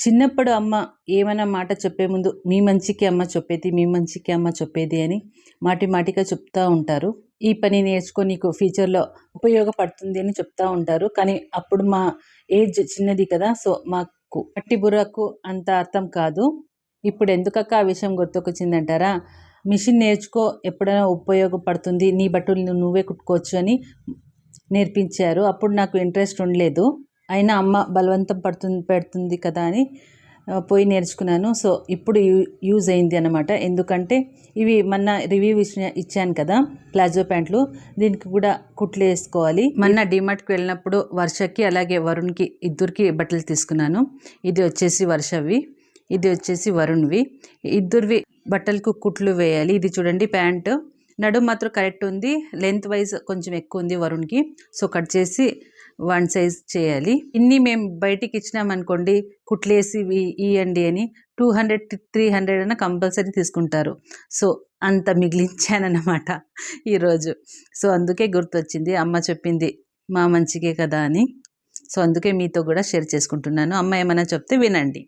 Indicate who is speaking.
Speaker 1: చిన్నప్పుడు అమ్మ ఏమైనా మాట చెప్పే ముందు మీ మంచికి అమ్మ చెప్పేది మీ మంచికి అమ్మ చెప్పేది అని మాటి మాటిగా చెప్తూ ఉంటారు. ఈ పని నేర్చుకో నీకు ఫ్యూచర్లో ఉపయోగపడుతుంది అని చెప్తూ ఉంటారు. కానీ అప్పుడు మా ఏజ్ చిన్నది కదా సో మాకు పట్టి బుర్రకు అంత అర్థం కాదు. ఇప్పుడు ఎందుకక్క ఆ విషయం గుర్తుకొచ్చిందంటారా? మిషన్ నేర్చుకో ఎప్పుడైనా ఉపయోగపడుతుంది నీ బట్టలు నువ్వే కుట్టుకోవచ్చు అని నేర్పించారు. అప్పుడు నాకు ఇంట్రెస్ట్ ఉండలేదు. అయినా అమ్మ బలవంతం పడుతుంది పెడుతుంది కదా అని పోయి నేర్చుకున్నాను. సో ఇప్పుడు యూ యూజ్ అయింది అనమాట ఎందుకంటే ఇవి మొన్న రివ్యూ ఇచ్చిన ఇచ్చాను కదా ప్లాజో ప్యాంట్లు. దీనికి కూడా కుట్లు వేసుకోవాలి. మొన్న డిమార్ట్కి వెళ్ళినప్పుడు వర్షకి అలాగే వరుణ్కి ఇద్దరికి బట్టలు తీసుకున్నాను. ఇది వచ్చేసి వర్షవి ఇది వచ్చేసి వరుణ్వి. ఇద్దరివి బట్టలకు కుట్లు వేయాలి. ఇది చూడండి ప్యాంటు. నడుము మాత్రం కరెక్ట్ ఉంది. లెంత్ వైజ్ కొంచెం ఎక్కువ ఉంది వరుణ్కి. సో కట్ చేసి వన్ సైజ్ చేయాలి. ఇన్ని మేము బయటికి ఇచ్చినామనుకోండి కుట్లేసి ఇవ్వండి అని టూ హండ్రెడ్ త్రీ హండ్రెడ్ అయినా కంపల్సరీ తీసుకుంటారు. సో అంత మిగిలించానన్నమాట ఈరోజు సో అందుకే గుర్తొచ్చింది అమ్మ చెప్పింది మా మంచికే కదా అని. సో అందుకే మీతో కూడా షేర్ చేసుకుంటున్నాను. అమ్మ ఏమైనా చెప్తే వినండి.